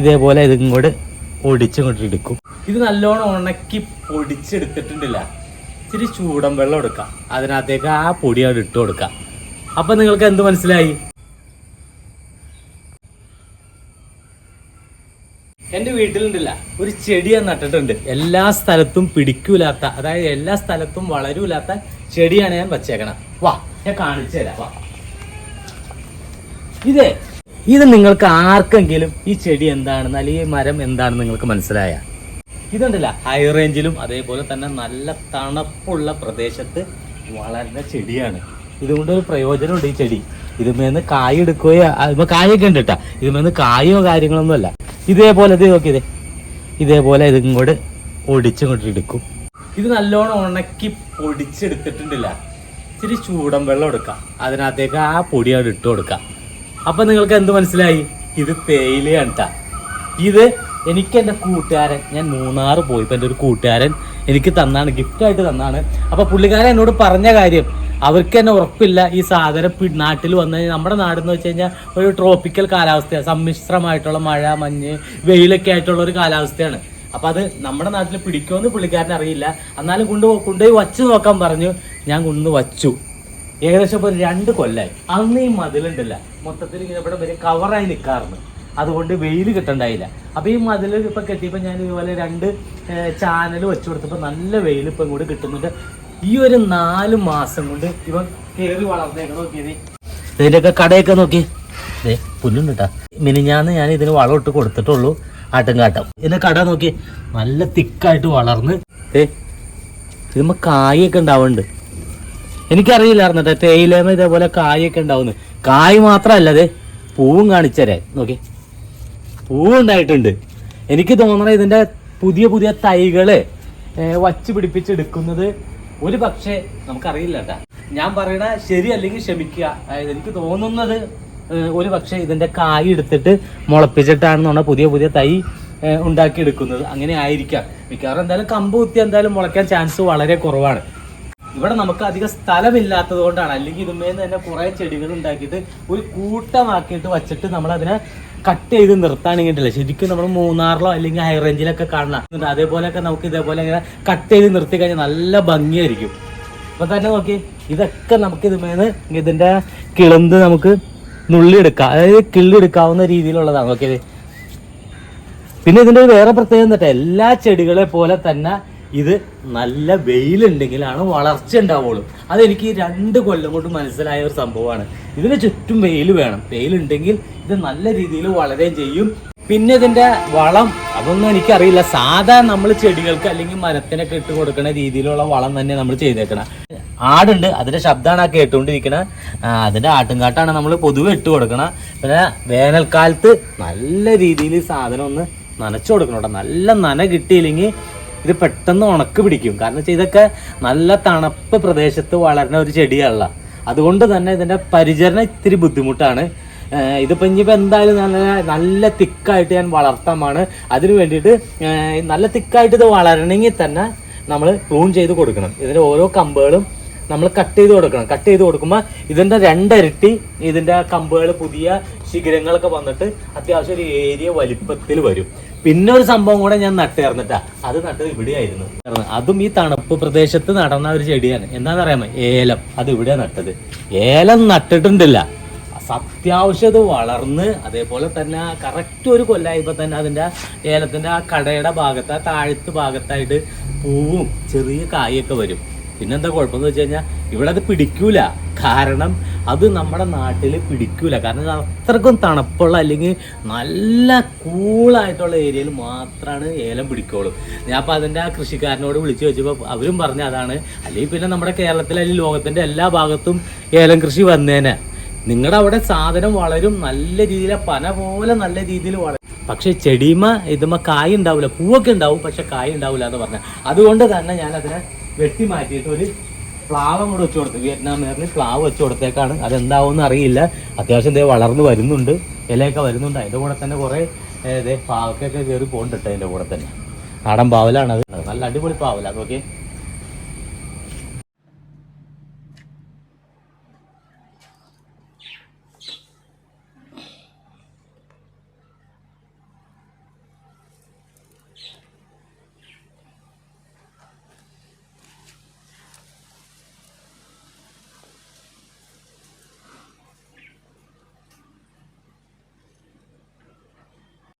ഇതേപോലെ ഇതും കൂടെ ഒടിച്ചിങ്ങോട്ട് എടുക്കും. ഇത് നല്ലോണം ഉണക്കി പൊടിച്ചെടുത്തിട്ടുണ്ടില്ല. ഇച്ചിരി ചൂടൻ വെള്ളം എടുക്കാം. അതിനകത്തേക്ക് ആ പൊടി അവിടെ ഇട്ട് കൊടുക്കാം. അപ്പൊ നിങ്ങൾക്ക് എന്ത് മനസ്സിലായി? എന്റെ വീട്ടിലുണ്ടല്ല. ഒരു ചെടി ഞാൻ നട്ടിട്ടുണ്ട്. എല്ലാ സ്ഥലത്തും പിടിക്കൂലാത്ത അതായത് എല്ലാ സ്ഥലത്തും വളരൂലാത്ത ചെടിയാണ് ഞാൻ വച്ചേക്കണം. വാ ഞാൻ കാണിച്ചു തരാം. വാ. ഇതേ ഇത് നിങ്ങൾക്ക് ആർക്കെങ്കിലും ഈ ചെടി എന്താണെന്ന് അല്ലെങ്കിൽ ഈ മരം എന്താണെന്ന് നിങ്ങൾക്ക് മനസ്സിലായ? ഇതുണ്ടല്ല ഹൈ റേഞ്ചിലും അതേപോലെ തന്നെ നല്ല തണുപ്പുള്ള പ്രദേശത്ത് വളരുന്ന ചെടിയാണ്. ഇതുകൊണ്ട് ഒരു പ്രയോജനമുണ്ട് ഈ ചെടി. ഇതുമേന്ന് കായ എടുക്കുകയോ അതിപ്പോ കായൊക്കെ ഉണ്ട് കേട്ടാ. ഇതുമേന്ന് കായോ കാര്യങ്ങളൊന്നും അല്ല. ഇതേപോലെ ഇത് നോക്കിയതേ ഇതേപോലെ ഇതും കൂടെ ഒടിച്ചിങ്ങോട്ട് എടുക്കും. ഇത് നല്ലോണം ഉണക്കി പൊടിച്ചെടുത്തിട്ടുണ്ടല്ല. ഇച്ചിരി ചൂടൻ വെള്ളം എടുക്കാം. അതിനകത്തേക്ക് ആ പൊടി അവിടെ ഇട്ട് കൊടുക്കാം. അപ്പൊ നിങ്ങൾക്ക് എന്ത് മനസ്സിലായി? ഇത് തേയിലയാണ്. ഇത് എനിക്ക് എന്റെ കൂട്ടുകാരൻ ഞാൻ മൂന്നാർ പോയപ്പോൾ എന്റെ ഒരു കൂട്ടുകാരൻ എനിക്ക് തന്നാണ് ഗിഫ്റ്റ് ആയിട്ട് തന്നാണ്. അപ്പോൾ പുള്ളിക്കാരൻ എന്നോട് പറഞ്ഞ കാര്യം അവർക്ക് തന്നെ ഉറപ്പില്ല ഈ സാധനം നാട്ടിൽ വന്നു കഴിഞ്ഞാൽ നമ്മുടെ നാടെന്ന് വെച്ച് കഴിഞ്ഞാൽ ഒരു ട്രോപ്പിക്കൽ കാലാവസ്ഥയാണ് സമ്മിശ്രമായിട്ടുള്ള മഴ മഞ്ഞ് വെയിലൊക്കെ ആയിട്ടുള്ള ഒരു കാലാവസ്ഥയാണ്. അപ്പം അത് നമ്മുടെ നാട്ടിൽ പിടിക്കുമെന്ന് പുള്ളിക്കാരൻ അറിയില്ല. എന്നാലും കൊണ്ട് കൊണ്ടുപോയി വച്ച് നോക്കാൻ പറഞ്ഞു. ഞാൻ കൊണ്ടു വച്ചു ഏകദേശം ഇപ്പോൾ രണ്ട് കൊല്ലായി. അന്ന് ഈ മതിലുണ്ടല്ല മൊത്തത്തിൽ ഇങ്ങനെ ഇവിടെ വരെ കവറായി നിൽക്കാറുണ്ട് അതുകൊണ്ട് വെയിൽ കിട്ടണ്ടായില്ല. അപ്പോൾ ഈ മതിൽ ഇപ്പോൾ കെട്ടിയപ്പോൾ ഞാൻ ഇതുപോലെ രണ്ട് ചാനൽ വെച്ചു കൊടുത്തപ്പോൾ നല്ല വെയിൽ ഇപ്പം കൂടി കിട്ടുന്നുണ്ട്. ഈ ഒരു നാല് മാസം കൊണ്ട് ഇവൻ കയറി വളർന്നേക്കണം നോക്കിയത് ഇതിന്റെയൊക്കെ കടയൊക്കെ നോക്കി. ദേ പുല്ലുണ്ട് കേട്ടാ മിനിഞ്ഞാന്ന് ഞാൻ ഇതിന് വളം ഇട്ട് കൊടുത്തിട്ടുള്ളൂ. ആട്ടും കാട്ടം. ഇതിന്റെ കട നോക്കി. നല്ല തിക്കായിട്ട് വളർന്ന്. ഏ ഇതുമ്പോൾ കായൊക്കെ ഉണ്ടാവുന്നുണ്ട്. എനിക്കറിയില്ലായിരുന്നു കേട്ടോ തേയിലേമ ഇതേപോലെ കായൊക്കെ ഉണ്ടാവുന്നു. കായ് മാത്രമല്ല അതെ പൂവും കാണിച്ചരേ നോക്കി. പൂവ് ഉണ്ടായിട്ടുണ്ട്. എനിക്ക് തോന്നണ ഇതിന്റെ പുതിയ പുതിയ തൈകൾ വച്ച് പിടിപ്പിച്ചെടുക്കുന്നത് ഒരു പക്ഷേ നമുക്കറിയില്ല ഞാൻ പറയണ ശരി അല്ലെങ്കിൽ ക്ഷമിക്കുക. എനിക്ക് തോന്നുന്നത് ഒരു പക്ഷേ ഇതിന്റെ കായ് എടുത്തിട്ട് മുളപ്പിച്ചിട്ടാണെന്ന് പറഞ്ഞാൽ പുതിയ പുതിയ തൈ ഉണ്ടാക്കിയെടുക്കുന്നത്. അങ്ങനെ ആയിരിക്കാം. മിക്കവാറും എന്തായാലും കമ്പ് കുത്തി എന്തായാലും മുളയ്ക്കാൻ ചാൻസ് വളരെ കുറവാണ്. ഇവിടെ നമുക്ക് അധികം സ്ഥലമില്ലാത്തത് കൊണ്ടാണ്. അല്ലെങ്കിൽ ഇതുമേന്ന് തന്നെ കുറേ ചെടികൾ ഉണ്ടാക്കിയിട്ട് ഒരു കൂട്ടമാക്കിയിട്ട് വച്ചിട്ട് നമ്മൾ അതിനെ കട്ട് ചെയ്ത് നിർത്താണെങ്കിൽ ശരിക്കും നമ്മൾ മൂന്നാറിലോ അല്ലെങ്കിൽ ഹൈ റേഞ്ചിലൊക്കെ കാണണം അതേപോലെയൊക്കെ നമുക്ക് ഇതേപോലെ ഇങ്ങനെ കട്ട് ചെയ്ത് നിർത്തി കഴിഞ്ഞാൽ നല്ല ഭംഗിയായിരിക്കും. അപ്പൊ തന്നെ നോക്കി ഇതൊക്കെ നമുക്ക് ഇതുമേന്ന് ഇതിന്റെ കിളന്ത് നമുക്ക് നുള്ളിയെടുക്കാം അതായത് കിള്ളിയെടുക്കാവുന്ന രീതിയിലുള്ളതാണ്. നോക്കിയത് പിന്നെ ഇതിന്റെ ഒരു വേറെ പ്രത്യേകത എന്താ എല്ലാ ചെടികളെ പോലെ തന്നെ ഇത് നല്ല വെയിലുണ്ടെങ്കിലാണ് വളർച്ച ഉണ്ടാവുള്ളൂ. അതെനിക്ക് രണ്ട് കൊല്ലം കൊണ്ട് മനസ്സിലായ ഒരു സംഭവമാണ്. ഇതിന് ചുറ്റും വെയിൽ വേണം. വെയിലുണ്ടെങ്കിൽ ഇത് നല്ല രീതിയിൽ വളരുകയും ചെയ്യും. പിന്നെ ഇതിന്റെ വളം അതൊന്നും എനിക്കറിയില്ല. സാധാ നമ്മൾ ചെടികൾക്ക് അല്ലെങ്കിൽ മരത്തിനൊക്കെ ഇട്ട് കൊടുക്കുന്ന രീതിയിലുള്ള വളം തന്നെ നമ്മൾ ചെയ്തേക്കണം. ആടുണ്ട് അതിന്റെ ശബ്ദമാണ് ആ കേട്ടുകൊണ്ടിരിക്കണത് അതിന്റെ ആട്ടുംകാട്ടാണ് നമ്മൾ പൊതുവെ ഇട്ട് കൊടുക്കണം. പിന്നെ വേനൽക്കാലത്ത് നല്ല രീതിയിൽ സാധനം ഒന്ന് നനച്ചു കൊടുക്കണം കേട്ടോ. നല്ല നന കിട്ടിയില്ലെങ്കിൽ ഇത് പെട്ടെന്ന് ഉണക്ക് പിടിക്കും. കാരണം വെച്ചാൽ ഇതൊക്കെ നല്ല തണുപ്പ് പ്രദേശത്ത് വളരുന്ന ഒരു ചെടിയല്ല അതുകൊണ്ട് തന്നെ ഇതിന്റെ പരിചരണം ഇത്തിരി ബുദ്ധിമുട്ടാണ്. ഇതിപ്പോൾ ഇനിയിപ്പോൾ എന്തായാലും നല്ല നല്ല തിക്കായിട്ട് ഞാൻ വളർത്താമാണ്. അതിന് വേണ്ടിയിട്ട് നല്ല തിക്കായിട്ട് ഇത് വളരണമെങ്കിൽ തന്നെ നമ്മൾ പ്രൂൺ ചെയ്ത് കൊടുക്കണം. ഇതിന്റെ ഓരോ കമ്പുകളും നമ്മൾ കട്ട് ചെയ്ത് കൊടുക്കണം. കട്ട് ചെയ്ത് കൊടുക്കുമ്പോൾ ഇതിന്റെ രണ്ടരട്ടി ഇതിന്റെ കമ്പുകൾ പുതിയ ശിഖരങ്ങളൊക്കെ വന്നിട്ട് അത്യാവശ്യം ഒരു ഏരിയ വലിപ്പത്തിൽ വരും. പിന്നെ ഒരു സംഭവം കൂടെ ഞാൻ നട്ടേർന്നിട്ടാ അത് നട്ടത് ഇവിടെയായിരുന്നു. അതും ഈ തണുപ്പ് പ്രദേശത്ത് നടന്ന ഒരു ചെടിയാണ്. എന്താന്ന് അറിയാമോ? ഏലം. അത് ഇവിടെ നട്ടത്. ഏലം നട്ടിട്ടുണ്ടല്ല. സത്യാവശ്യം അത് വളർന്ന് അതേപോലെ തന്നെ കറക്റ്റ് ഒരു കൊല്ലായപ്പോൾ തന്നെ അതിന്റെ ഏലത്തിന്റെ ആ കടയുടെ ഭാഗത്ത് ആ താഴത്ത് ഭാഗത്തായിട്ട് പൂവും ചെറിയ കായൊക്കെ വരും. പിന്നെന്താ കുഴപ്പമെന്ന് വെച്ച് കഴിഞ്ഞാൽ ഇവിടെ അത് പിടിക്കൂല. കാരണം അത് നമ്മുടെ നാട്ടിൽ പിടിക്കൂല. കാരണം അത്രക്കും തണുപ്പുള്ള അല്ലെങ്കിൽ നല്ല കൂളായിട്ടുള്ള ഏരിയയിൽ മാത്രമാണ് ഏലം പിടിക്കുള്ളൂ ഞാൻ അപ്പോൾ അതിന്റെ ആ കൃഷിക്കാരനോട് വിളിച്ചു വെച്ചപ്പോൾ അവരും പറഞ്ഞ അതാണ്. അല്ലെങ്കിൽ പിന്നെ നമ്മുടെ കേരളത്തിലെ അല്ലെങ്കിൽ ലോകത്തിന്റെ എല്ലാ ഭാഗത്തും ഏലം കൃഷി വന്നേനെ. നിങ്ങളുടെ അവിടെ സാധനം വളരും നല്ല രീതിയിൽ പന പോലെ നല്ല രീതിയിൽ വളരും പക്ഷെ ചെടിമ ഇതുമ്മ കായ ഉണ്ടാവില്ല പൂവൊക്കെ ഉണ്ടാവും പക്ഷെ കായ ഉണ്ടാവില്ല എന്ന് പറഞ്ഞ. അതുകൊണ്ട് തന്നെ ഞാൻ അതിനെ വെട്ടി മാറ്റിയിട്ട് ഒരു പ്ലാവും കൂടെ വെച്ച് കൊടുത്തു. വിയറ്റ്നാമുകാരന് പ്ലാവ് വെച്ച് കൊടുത്തേക്കാണ്. അതെന്താവും അറിയില്ല. അത്യാവശ്യം ദേ വളർന്നു വരുന്നുണ്ട്. ഇലയൊക്കെ വരുന്നുണ്ട്. അതിന്റെ കൂടെ തന്നെ കുറേ ദേ പാവക്കൊക്കെ കയറി പോകുന്നുണ്ട് അതിന്റെ കൂടെ തന്നെ. നാടൻ പാവലാണത്. നല്ല അടിപൊളി പാവല. നോക്കി